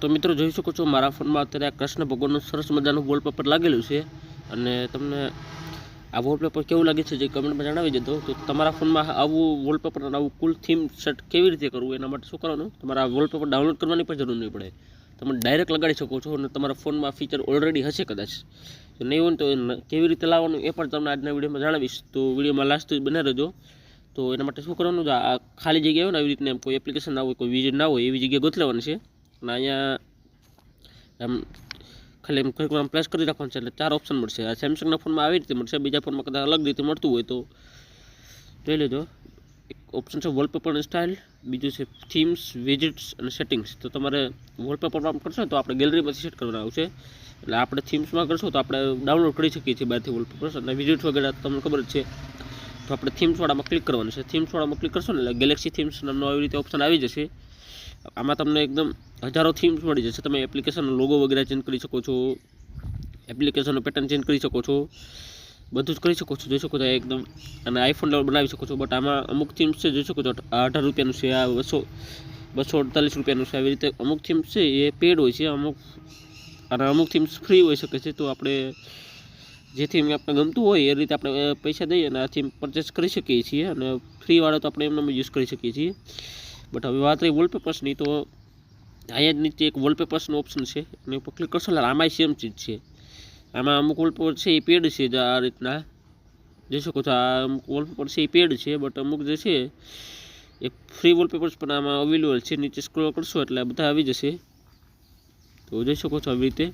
તો મિત્રો જોઈ શકો છો, મારા ફોનમાં અત્યારે આ કૃષ્ણ ભગવાનનું સરસ મજાનું વોલપેપર લાગેલું છે. અને તમને આ વોલપેપર કેવું લાગે છે, જે કમેન્ટમાં જણાવી દેજો. તો તમારા ફોનમાં આવું વોલપેપર અને આવું કુલ થીમ સેટ કેવી રીતે કરવું, એના માટે શું કરવાનું? તમારા વોલપેપર ડાઉનલોડ કરવાની પણ જરૂર નહીં પડે. તમે ડાયરેક્ટ લગાડી શકો છો અને તમારા ફોનમાં ફીચર ઓલરેડી હશે કદાચ. તો નહીં હોય તો કેવી રીતે લાવવાનું એ પણ તમને આજના વિડીયોમાં જણાવીશ. તો વિડીયોમાં લાસ્ટ બને રહેજો. તો એના માટે શું કરવાનું? આ ખાલી જગ્યા હોય ને, આવી રીતના કોઈ એપ્લિકેશન ના હોય, કોઈ વિઝિટ ના હોય, એવી જગ્યાએ ગોત લેવાની છે. અને અહીંયા આમ ખાલી એમ કંઈક આમ પ્રેસ કરી રાખવાનું છે એટલે ચાર ઓપ્શન મળશે. આ સેમસંગના ફોનમાં આવી રીતે મળશે, બીજા ફોનમાં કદાચ અલગ રીતે મળતું હોય તો. જોઈ લેજો. એક ઓપ્શન છે વોલપેપર સ્ટાઇલ બીજું છે થીમ્સ વિઝિટ્સ અને સેટિંગ્સ તો તમારે વોલપેપરમાં આમ કરશો તો આપણે ગેલેરીમાંથી સેટ કરવાનું આવશે. એટલે આપણે થીમ્સમાં કરશો તો આપણે ડાઉનલોડ કરી શકીએ છીએ બહારથી વોલપેપર્સ અને વિઝિટ્સ વગેરે તમને ખબર જ છે. તો આપણે થીમ્સવાળામાં ક્લિક કરવાનું છે. થીમ્સવાળામાં ક્લિક કરશો ને એટલે ગેલેક્સી થીમ્સ નામનો આવી રીતે ઓપ્શન આવી જશે. આમાં તમને એકદમ હજારો થીમ્સ મળી જશે. તમે એપ્લિકેશનનો લોગો વગેરે ચેન્જ કરી શકો છો. એપ્લિકેશનનો પેટર્ન ચેન્જ કરી શકો છો. બધું જ કરી શકો છો. જોઈ શકો છો એકદમ. અને આઈફોન લેવલ બનાવી શકો છો. બટ આમાં અમુક થીમ્સ છે, જોઈ શકો છો અઢાર રૂપિયાનું છે, આ બસો બસો અડતાલીસ રૂપિયાનું છે. આવી રીતે અમુક થીમ્સ છે, એ પેડ હોય છે, અમુક, અને અમુક થીમ્સ ફ્રી હોઈ શકે છે. તો આપણે જે થીમ આપણે ગમતું હોય, એ રીતે આપણે પૈસા દઈએ અને આ થીમ પરચેસ કરી શકીએ છીએ. અને ફ્રીવાળો તો આપણે એમને યુઝ કરી શકીએ છીએ. બટ હવે વાત રહી વોલપેપર્સની તો અહીંયા જ નીચે એક વોલપેપર્સનો ઓપ્શન છે. અને ઉપર ક્લિક કરશો એટલે આમાંય સેમ ચીજ છે. આમાં અમુક વોલપેપર છે એ પેડ છે આ રીતના. જોઈ શકો છો, આ અમુક વોલપેપર છે એ પેડ છે બટ અમુક જે છે એ ફ્રી વોલપેપર્સ પણ આમાં અવેલેબલ છે. નીચે સ્ક્રોલ કરશો એટલે બધા આવી જશે. તો જોઈ શકો છો આવી રીતે.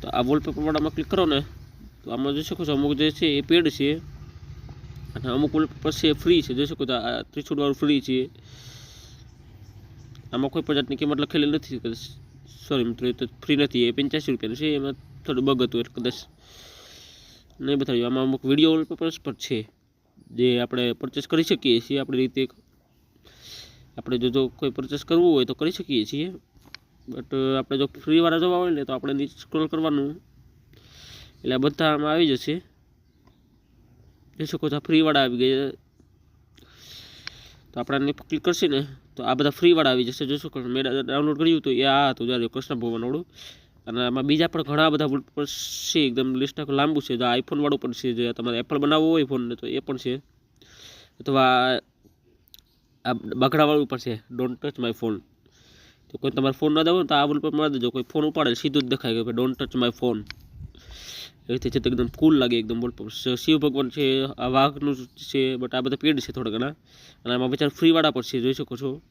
તો આ વોલપેપરવાળામાં ક્લિક કરો ને, તો આમાં જોઈ શકો છો અમુક જે છે એ પેડ છે. અને અમુક વોલપેપર છે ફ્રી છે. જોઈ શકો છો, આ ત્રિશુળવાળું ફ્રી છે. આમાં કોઈ પણ જાતની કિંમત લખેલી નથી સોરી મિત્રો, એ તો ફ્રી નથી, એ પંચ્યાસી રૂપિયાનું છે, એમાં થોડું બગ હતું એટલે કદાચ નહીં બતાવ્યું. આમાં અમુક વીડિયો વોલપેપર્સ પણ છે, જે આપણે પરચેસ કરી શકીએ છીએ, આપણી રીતે આપણે જો જો કોઈ પરચેસ કરવું હોય તો કરી શકીએ છીએ. બટ આપણે જો ફ્રીવાળા જોવા હોય ને, તો આપણે નીચે સ્ક્રોલ કરવાનું. એટલે બધા આમાં આવી જશે. જોઈ શકો છો ફ્રીવાળા આવી ગયા તો આપણે આની ક્લિક કરશે ને, તો આ બધા ફ્રીવાળા આવી જશે. જોશો મેં ડાઉનલોડ કર્યું તો એ આ હતું. જ્યારે કૃષ્ણ ભગવાનવાળું અને આમાં બીજા પણ ઘણા બધા પર છે. એકદમ લિસ્ટ આખું લાંબુ છે. જો આઈફોન વાળું પણ છે. જે તમારે એપલ બનાવવો હોય ફોનને તો એ પણ છે. અથવા આ બગડાવાળું પણ છે. ડોન્ટ ટચ માય ફોન તો કોઈ તમારે ફોન ના દેવો તો આ પર મારી દેજો. કોઈ ફોન ઉપાડે સીધું જ દેખાય કે ડોન્ટ ટચ માય ફોન એ રીતે છે, તો એકદમ કુલ લાગે, એકદમ બોલ શિવ ભગવાન છે, આ વાઘનું છે બટ આ બધા પેડ છે થોડા ઘણા. અને આમાં બચાર ફ્રીવાળા પણ છે, જોઈ શકો છો.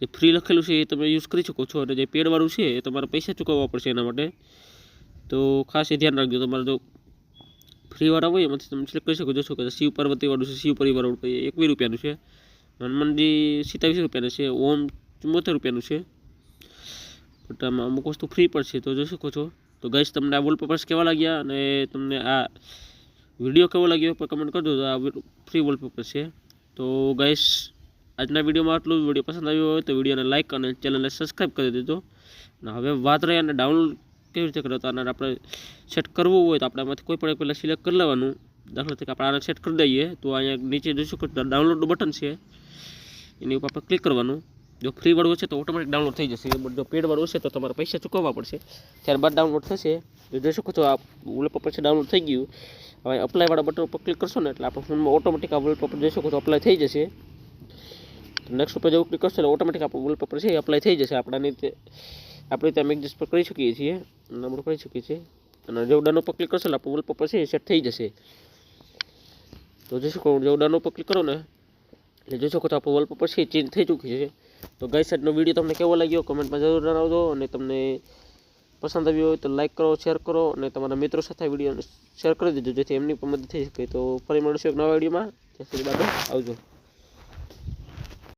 જે ફ્રી લખેલું છે, એ તમે યુઝ કરી શકો છો. અને જે પેડવાળું છે, એ તમારે પૈસા ચૂકવવા પડશે એના માટે. તો ખાસ એ ધ્યાન રાખજો, તમારે જો ફ્રીવાળા હોય, એમાંથી તમે સિલેક્ટ કરી શકો. જોશો કે શિવ પાર્વતીવાળું છે, શિવ પરિવારવાળું તો એકવીસ રૂપિયાનું છે. હનુમાનજી સિત્તાવીસ રૂપિયાનું છે, ઓમ ચુમ્મોતેર રૂપિયાનું છે. બટ આમાં અમુક વસ્તુ ફ્રી પણ છે, તો જોઈ શકો છો. તો ગઈશ તમને આ વોલપેપર્સ કેવા લાગ્યા? અને તમને આ વીડિયો કેવો લાગ્યો પર કમેન્ટ કરજો. તો આ ફ્રી વોલપેપર છે. તો ગઈશ આજના વિડીયોમાં આટલું વીડિયો પસંદ આવ્યો હોય તો વિડીયોને લાઇક અને ચેનલને સબસ્ક્રાઈબ કરી દેજો. અને હવે વાત રહી અને ડાઉનલોડ કેવી રીતે કરતા અને આપણે સેટ કરવું હોય તો આપણામાંથી કોઈ પણ પહેલાં સિલેક્ટ કરી લેવાનું. દાખલા તરીકે આપણે આને સેટ કરી દઈએ તો અહીંયા નીચે જોઈશું કે ડાઉનલોડનું બટન છે. એની ઉપર આપણે ક્લિક કરવાનું. જો ફ્રી વાળું હશે તો ઓટોમેટિક ડાઉનલોડ થઈ જશે. બટ જો પેડ વાળું હશે તો તમારે પૈસા ચૂકવવા પડશે. ત્યારબાદ ડાઉનલોડ થશે. તો જોઈ શકો છો આ વોલપેપર છે ડાઉનલોડ થઈ ગયું. હવે અપ્લાયવાળા બટન ઉપર ક્લિક કરશો ને એટલે આપણા ફોનમાં ઓટોમેટિક આ વોલપેપર જોઈ શકો છો અપ્લાય થઈ જશે. નેક્સ્ટ ઉપર જેવું ક્લિક કરશો એટલે ઓટોમેટિક આપણું વોલપેપર છે એ અપ્લાય થઈ જશે. આપણા રીતે આપણે રીતે અમે પર કરી શકીએ છીએ. અને આપણે કરી શકીએ છીએ. અને જેવું ડન ઉપર ક્લિક કરશો એટલે આપણું વોલપેપર છે એ સેટ થઈ જશે. તો જોઈ શકો જેવું ડન ઉપર ક્લિક કરો ને એટલે જોઈ શકો છો આપણું વોલપેપર છે ચેન્જ થઈ ચૂકી છે. તો ગઈ સાઈડનો વીડિયો તમને કેવો લાગ્યો? કમેન્ટમાં જરૂર જણાવજો અને તમને પસંદ આવ્યો હોય તો લાઈક કરો શેર કરો અને તમારા મિત્રો સાથે વીડિયો શેર કરી દેજો, જેથી એમની પણ મદદ થઈ શકે. તો ફરી મળીશું એક નવા વિડીયોમાં ત્યાં સુધી બાદ આવજો.